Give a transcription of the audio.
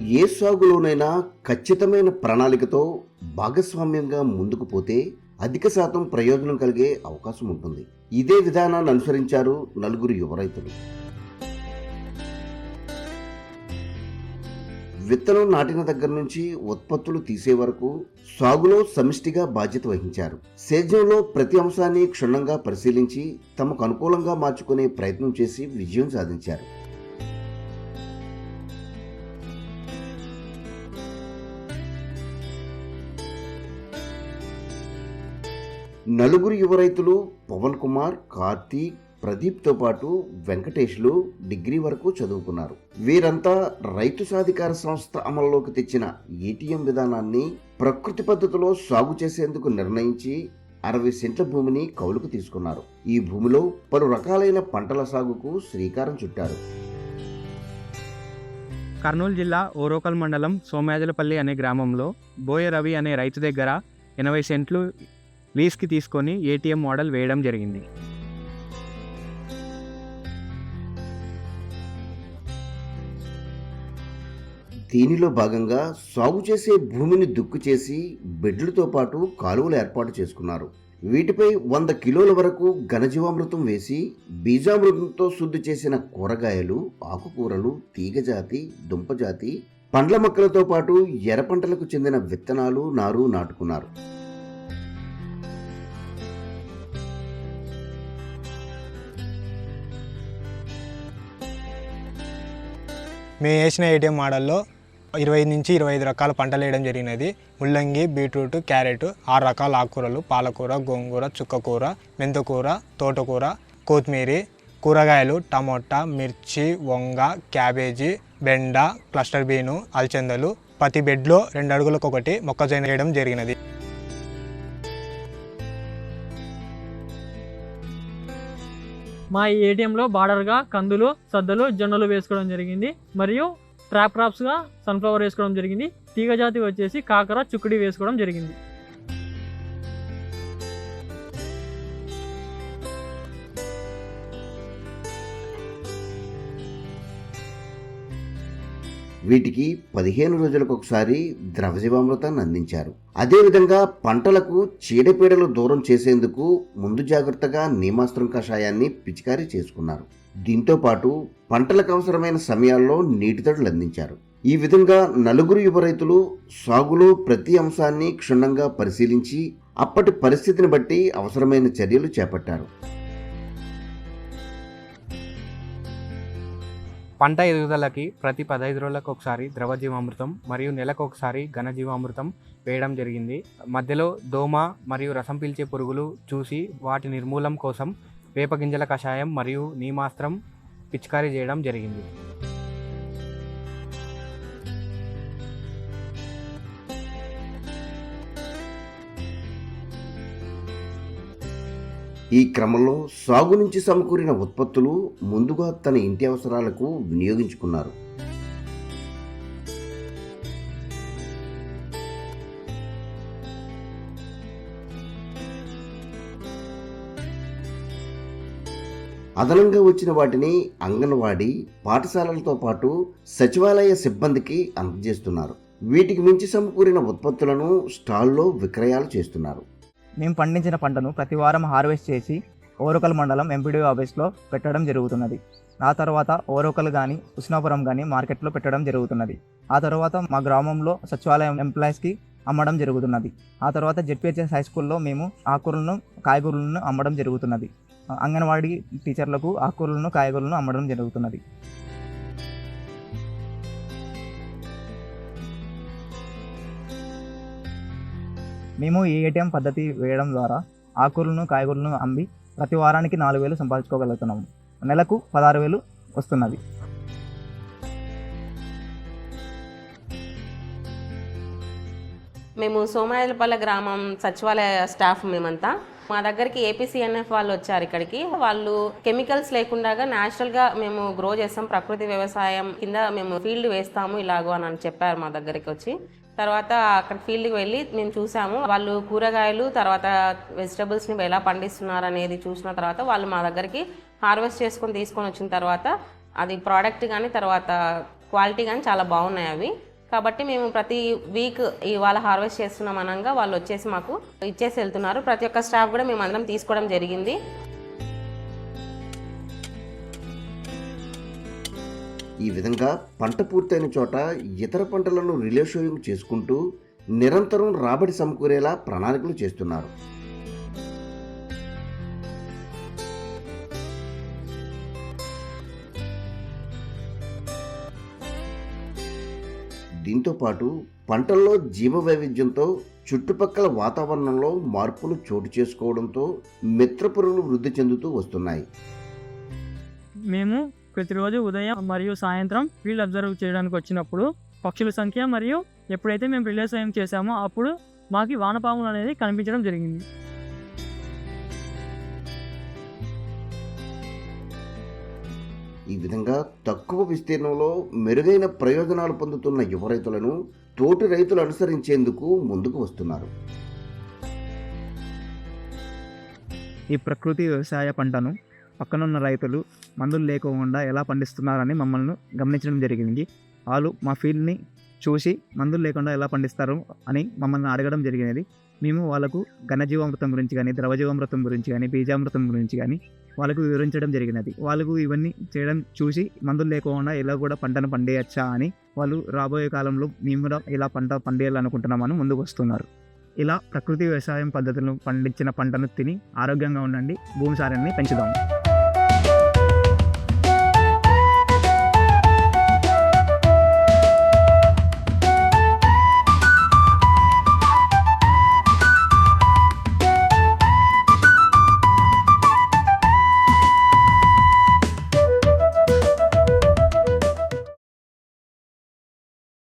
ఏ సాగులోనైనా ఖచ్చితమైన ప్రణాళికతో భాగస్వామ్యంగా ముందుకు పోతే అధిక శాతం ప్రయోజనం కలిగే అవకాశం ఉంటుంది. ఇదే విధానాన్ని అనుసరించారు నలుగురు యువ రైతులు. విత్తనం నాటిన దగ్గర నుంచి ఉత్పత్తులు తీసే వరకు సాగులో సమిష్టిగా బాధ్యత వహించారు. సేద్యంలో ప్రతి అంశాన్ని క్షుణ్ణంగా పరిశీలించి తమకు అనుకూలంగా మార్చుకునే ప్రయత్నం చేసి విజయం సాధించారు. నలుగురు యువ రైతులు పవన్ కుమార్ కార్తీక్ ప్రదీప్తో పాటు వెంకటేష్లు డిగ్రీ వరకు చదువుకున్నారు. వీరంతా రైతు సాధికార సంస్థ అమల్లోకి తెచ్చిన ఏటీఎం విధానాన్ని ప్రకృతి పద్ధతిలో సాగు చేసేందుకు నిర్ణయించి అరవై సెంట్ల భూమిని కౌలుకు తీసుకున్నారు. ఈ భూమిలో పలు రకాలైన పంటల సాగుకు శ్రీకారం చుట్టారు. కర్నూలు జిల్లా ఓరోకల్ మండలం సోమయాజలపల్లి అనే గ్రామంలో బోయ రవి అనే రైతు దగ్గర ఎనభై సెంట్లు రిస్క్ తీసుకొని ఏటీఎం మోడల్ వేయడం జరిగింది. దీనిలో భాగంగా సాగు చేసే భూమిని దుక్కు చేసి బెడ్లతో పాటు కాలువలు ఏర్పాటు చేసుకున్నారు. వీటిపై వంద కిలోల వరకు ఘనజీవామృతం వేసి బీజామృతంతో శుద్ధి చేసిన కూరగాయలు ఆకుకూరలు తీగజాతి దుంపజాతి పండ్ల మొక్కలతో పాటు ఎర్ర పంటలకు చెందిన విత్తనాలు నారు నాటుకున్నారు. మేము వేసిన ఏటీఎం మోడల్లో ఇరవై నుంచి ఇరవై ఐదు రకాల పంటలు వేయడం జరిగినది. ముల్లంగి బీట్రూట్ క్యారెట్ ఆరు రకాల ఆకుకూరలు పాలకూర గోంగూర చుక్కకూర మెంతకూర తోటకూర కొత్తిమీర కూరగాయలు టమోటా మిర్చి వంగ క్యాబేజీ బెండ క్లస్టర్ బీను అలచందలు. ప్రతి బెడ్లో రెండు అడుగులకు ఒకటి మొక్కజొన్న వేయడం జరిగినది. మా ఈ ఏటీఎంలో బార్డర్గా కందులు సద్దలు జొన్నలు వేసుకోవడం జరిగింది. మరియు ట్రాప్ క్రాప్స్గా సన్ఫ్లవర్ వేసుకోవడం జరిగింది. తీగ జాతి వచ్చేసి కాకర చుక్కడి వేసుకోవడం జరిగింది. వీటికి పదిహేను రోజులకు ఒకసారి ద్రవజీవామృతాన్ని అందించారు. అదేవిధంగా పంటలకు చీడపీడలు దూరం చేసేందుకు ముందు జాగ్రత్తగా నీమాస్త్రం కషాయాన్ని పిచికారీ చేసుకున్నారు. దీంతో పాటు పంటలకు అవసరమైన సమయాల్లో నీటి తడులు అందించారు. ఈ విధంగా నలుగురు యువ రైతులు సాగులో ప్రతి అంశాన్ని క్షుణ్ణంగా పరిశీలించి అప్పటి పరిస్థితిని బట్టి అవసరమైన చర్యలు చేపట్టారు. పంట ఎదుగుదలకి ప్రతి పదహైదు రోజులకు ఒకసారి ద్రవజీవామృతం మరియు నెలకు ఒకసారి ఘనజీవామృతం వేయడం జరిగింది. మధ్యలో దోమ మరియు రసం పీల్చే పురుగులు చూసి వాటి నిర్మూలం కోసం వేపగింజల కషాయం మరియు నీమాస్త్రం పిచికారీ చేయడం జరిగింది. ఈ క్రమంలో సాగు నుంచి సమకూరిన ఉత్పత్తులు ముందుగా తన ఇంటి అవసరాలకు వినియోగించుకున్నారు. అదనంగా వచ్చిన వాటిని అంగన్వాడీ పాఠశాలలతో పాటు సచివాలయ సిబ్బందికి అందజేస్తున్నారు. వీటికి మించి సమకూరిన ఉత్పత్తులను స్టాల్లో విక్రయాలు చేస్తున్నారు. మేము పండించిన పంటను ప్రతి వారం హార్వెస్ట్ చేసి ఓరకల్ మండలం ఎంపీడీ ఆఫీస్లో పెట్టడం జరుగుతున్నది. ఆ తర్వాత ఓరకల్ కానీ ఉష్ణాపురం కానీ మార్కెట్లో పెట్టడం జరుగుతున్నది. ఆ తర్వాత మా గ్రామంలో సచివాలయం ఎంప్లాయీస్కి అమ్మడం జరుగుతున్నది. ఆ తర్వాత జెడ్పిహెచ్ఎస్ హై స్కూల్లో మేము ఆకుకూరలను కాయగూరలను అమ్మడం జరుగుతున్నది. అంగన్వాడీ టీచర్లకు ఆకుకూరలను కాయగూరలను అమ్మడం జరుగుతున్నది. మేము ఈ ఏటీఎం పద్ధతి వేయడం ద్వారా ఆకూరలను కాయగూరలను అమ్మి ప్రతి వారానికి నాలుగు వేలు సంపాదించుకోగలుగుతున్నాము. నెలకు పదహారు వేలు వస్తున్నది. మేము సోమరాజులపల్లె గ్రామం సచివాలయ స్టాఫ్ మేమంతా. మా దగ్గరికి ఏపీసీఎన్ఎఫ్ వాళ్ళు వచ్చారు ఇక్కడికి. వాళ్ళు కెమికల్స్ లేకుండా న్యాచురల్గా మేము గ్రో చేస్తాం. ప్రకృతి వ్యవసాయం కింద మేము ఫీల్డ్ వేస్తాము ఇలాగో అని అని చెప్పారు మా దగ్గరికి వచ్చి. తర్వాత అక్కడ ఫీల్డ్కి వెళ్ళి మేము చూసాము. వాళ్ళు కూరగాయలు తర్వాత వెజిటబుల్స్ని ఎలా పండిస్తున్నారు అనేది చూసిన తర్వాత వాళ్ళు మా దగ్గరికి హార్వెస్ట్ చేసుకొని తీసుకొని వచ్చిన తర్వాత అది ప్రోడక్ట్ కానీ తర్వాత క్వాలిటీ కానీ చాలా బాగున్నాయి అవి. కాబట్టి మేము ప్రతి వీక్ ఇవాళ హార్వెస్ట్ చేస్తున్నాం అనగా వాళ్ళు వచ్చేసి మాకు ఇచ్చేసి వెళ్తున్నారు. ప్రతి ఒక్క స్టాఫ్ కూడా మేము అందరం తీసుకోవడం జరిగింది. ఈ విధంగా పంట పూర్తయిన చోట ఇతర పంటలను రిలేషోయింగ్ చేసుకుంటూ నిరంతరం రాబడి సమకూరేలా ప్రణాళికలు చేస్తున్నారు. దీంతో పాటు పంటల్లో జీవ వైవిధ్యంతో చుట్టుపక్కల వాతావరణంలో మార్పులు చోటు చేసుకోవడంతో మిత్రపురులు వృద్ధి చెందుతూ వస్తున్నాయి. మేము ప్రతిరోజు ఉదయం మరియు సాయంత్రం ఫీల్డ్ అబ్జర్వ్ చేయడానికి వచ్చినప్పుడు పక్షుల సంఖ్య మరియు ఎప్పుడైతే మేము రిలే సాయం చేశామో అప్పుడు మాకు వానపాములు అనేది కనిపించడం జరిగింది. ఈ విధంగా తక్కువ విస్తీర్ణంలో మెరుగైన ప్రయోజనాలు పొందుతున్న యువ రైతులను తోటి రైతులు అనుసరించేందుకు ముందుకు వస్తున్నారు. ఈ ప్రకృతి వ్యవసాయ పంటను పక్కనున్న రైతులు మందులు లేకుండా ఎలా పండిస్తున్నారని మమ్మల్ని గమనించడం జరిగింది. వాళ్ళు మా ఫీల్డ్ని చూసి మందులు లేకుండా ఎలా పండిస్తారు అని మమ్మల్ని అడగడం జరిగినది. మేము వాళ్ళకు ఘనజీవామృతం గురించి కానీ ద్రవజీవామృతం గురించి కానీ బీజామృతం గురించి కానీ వాళ్ళకు వివరించడం జరిగినది. వాళ్ళకు ఇవన్నీ చేయడం చూసి మందులు లేకుండా ఎలా కూడా పంటను పండేయచ్చా అని వాళ్ళు రాబోయే కాలంలో మేము కూడా ఇలా పంట పండేయాలనుకుంటున్నామని ముందుకు వస్తున్నారు. ఇలా ప్రకృతి వ్యవసాయం పద్ధతులను పండించిన పంటను తిని ఆరోగ్యంగా ఉండండి. భూమి సారాన్ని పెంచుదాం.